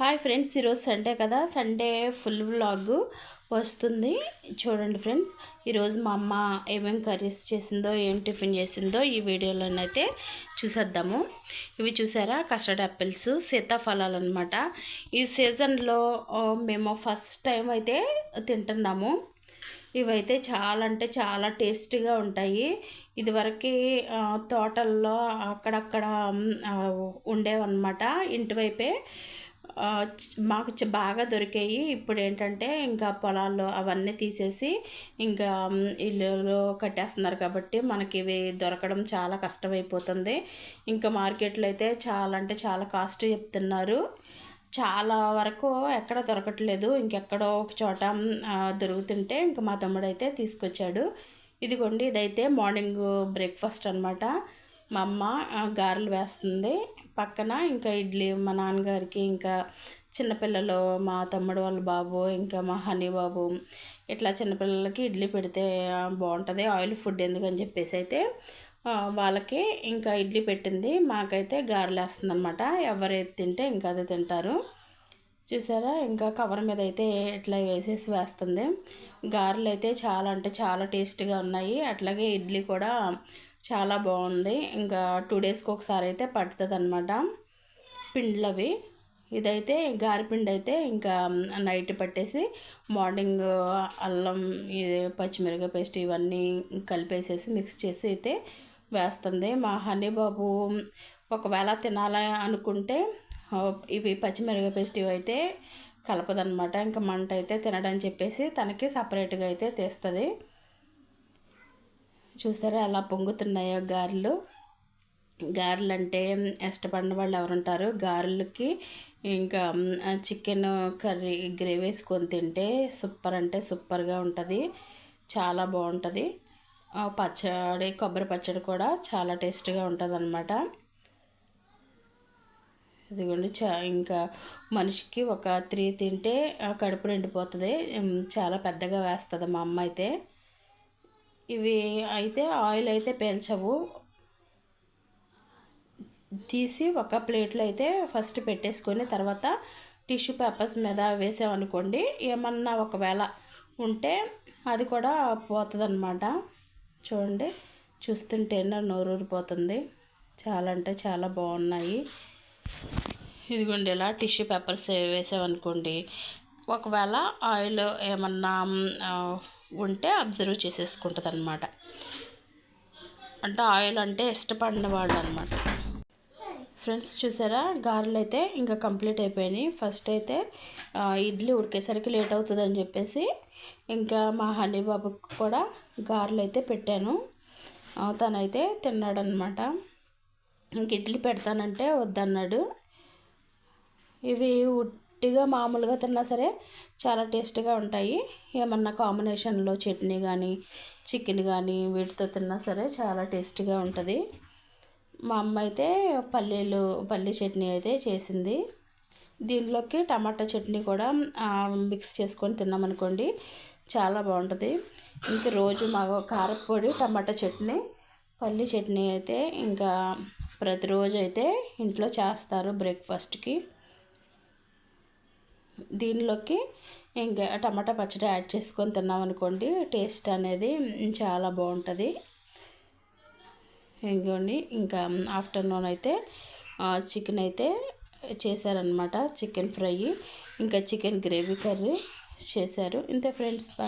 Hi friends ఈరోజు Sunday కదా? Sunday full vlog వస్తుంది. చూడండి ఫ్రెండ్స్ ఈరోజు మా అమ్మ ఏమేమి కర్రీస్ చేసిందో ఏం టిఫిన్ చేసిందో ఈ వీడియోలోనైతే చూసేద్దాము. ఇవి చూసారా? కస్టర్డ్ యాపిల్స్ సీతాఫలాలు అనమాట ఈ సీజన్లో మేము ఫస్ట్ టైం అయితే తింటున్నాము. ఇవైతే చాలా అంటే చాలా టేస్టీగా ఉంటాయి. ఇదివరకు తోటల్లో అక్కడక్కడ ఉండేవన్నమాట. ఇంటి వైపే మాకు చ- బాగా దొరికాయి. ఇప్పుడు ఏంటంటే ఇంకా పొలాల్లో అవన్నీ తీసేసి ఇంకా మ్, ఇల్లులో కట్టేస్తున్నారు కాబట్టి మనకి ఇవి దొరకడం చాలా కష్టమైపోతుంది. ఇంకా మార్కెట్లో అయితే చాలా అంటే చాలా కాస్ట్ చెప్తున్నారు. చాలా వరకు ఎక్కడ దొరకట్లేదు. ఇంకెక్కడో ఒక చోట దొరుకుతుంటే ఇంకా మా తమ్ముడు అయితే తీసుకొచ్చాడు. ఇదిగోండి ఇదైతే మార్నింగ్ బ్రేక్ఫాస్ట్ అనమాట మా అమ్మ గారెలు వేస్తుంది. పక్కన ఇంకా ఇడ్లీ మా నాన్నగారికి ఇంకా చిన్నపిల్లలు మా తమ్ముడు వాళ్ళ బాబు ఇంకా మా హనీ బాబు ఇట్లా చిన్నపిల్లలకి ఇడ్లీ పెడితే బాగుంటుంది. ఆయిల్ ఫుడ్ ఎందుకని చెప్పేసి అయితే వాళ్ళకి ఇంకా ఇడ్లీ పెట్టింది. మాకైతే గారెలు వేస్తుంది అనమాట ఎవరైతే తింటే ఇంకా అదే తింటారు. చూసారా? ఇంకా కవర్ మీద అయితే ఇట్లా వేసేసి వేస్తుంది. గారెలు అయితే చాలా అంటే చాలా టేస్ట్గా ఉన్నాయి. అట్లాగే ఇడ్లీ కూడా చాలా బాగుంది. ఇంకా టూ డేస్కి ఒకసారి అయితే పడుతుంది అనమాట పిండ్లవి. ఇదైతే గారెపిండి అయితే ఇంకా నైట్ పట్టేసి మార్నింగ్ అల్లం ఇది పచ్చిమిరప పేస్ట్ ఇవన్నీ కలిపేసేసి మిక్స్ చేసి అయితే వేస్తుంది. మా హనీ బాబు ఒకవేళ తినాలి అనుకుంటే ఇవి పచ్చిమిరపకాయ పేస్ట్ ఇవి అయితే కలపదనమాట ఇంకా మంట అయితే తినడని చెప్పేసి తనకి సపరేట్గా అయితే తీస్తుంది. చూసారా అలా పొంగుతున్నాయో గారెలు. గారెలు అంటే ఇష్టపడిన వాళ్ళు ఎవరుంటారు? గారెలకి ఇంకా చికెన్ కర్రీ గ్రేవీ వేసుకొని తింటే సూపర్ అంటే సూపర్గా ఉంటుంది. చాలా బాగుంటుంది. పచ్చడి కొబ్బరి పచ్చడి కూడా చాలా టేస్ట్గా ఉంటుంది అనమాట ఇదిగోండి చా ఇంకా మనిషికి ఒక త్రీ తింటే కడుపు నిండిపోతుంది. చాలా పెద్దగా వేస్తుంది మా అమ్మ అయితే. ఇవి అయితే ఆయిల్ అయితే పేల్చవు. తీసి ఒక ప్లేట్లో అయితే ఫస్ట్ పెట్టేసుకొని తర్వాత టిష్యూ పేపర్స్ మీద వేసామనుకోండి ఏమన్నా ఒకవేళ ఉంటే అది కూడా పోతుందన్నమాట. చూడండి చూస్తుంటేనే నోరూరిపోతుంది. చాలా అంటే చాలా బాగున్నాయి. ఇదిగోండి ఇలా టిష్యూ పేపర్స్ వేసామనుకోండి ఒకవేళ ఆయిల్ ఏమన్నా ఉంటే అబ్జర్వ్ చేసేసుకుంటుంది అనమాట అంటే ఆయిల్ అంటే ఇష్టపడిన వాళ్ళు అనమాట ఫ్రెండ్స్ చూసారా? గారెలు అయితే ఇంకా కంప్లీట్ అయిపోయినాయి. ఫస్ట్ అయితే ఇడ్లీ ఉడికేసరికి లేట్ అవుతుందని చెప్పేసి ఇంకా మా హనీ బాబుకి కూడా గారెలు అయితే పెట్టాను తనైతే తిన్నాడనమాట ఇంక ఇడ్లీ పెడతానంటే వద్దన్నాడు. ఇవి గట్టిగా మామూలుగా తిన్నా సరే చాలా టేస్ట్గా ఉంటాయి. ఏమన్నా కాంబినేషన్లో చట్నీ కానీ చికెన్ కానీ వీటితో తిన్నా సరే చాలా టేస్ట్గా ఉంటుంది. మా అమ్మ అయితే పల్లీలు పల్లీ చట్నీ అయితే చేసింది. దీనిలోకి టమాటా చట్నీ కూడా మిక్స్ చేసుకొని తిన్నామనుకోండి చాలా బాగుంటుంది. ఇంక రోజు మా కారపొడి టమాటా చట్నీ పల్లి చట్నీ అయితే ఇంకా ప్రతిరోజు అయితే ఇంట్లో చేస్తారు బ్రేక్ఫాస్ట్కి. దీనిలోకి ఇంకా టమాటా పచ్చడి యాడ్ చేసుకొని తిన్నాం అనుకోండి టేస్ట్ అనేది చాలా బాగుంటుంది. ఇంకోండి ఇంకా ఆఫ్టర్నూన్ అయితే చికెన్ అయితే చేశారనమాట చికెన్ ఫ్రై. ఇంకా చికెన్ గ్రేవీ కర్రీ చేశారు. ఇంతే ఫ్రెండ్స్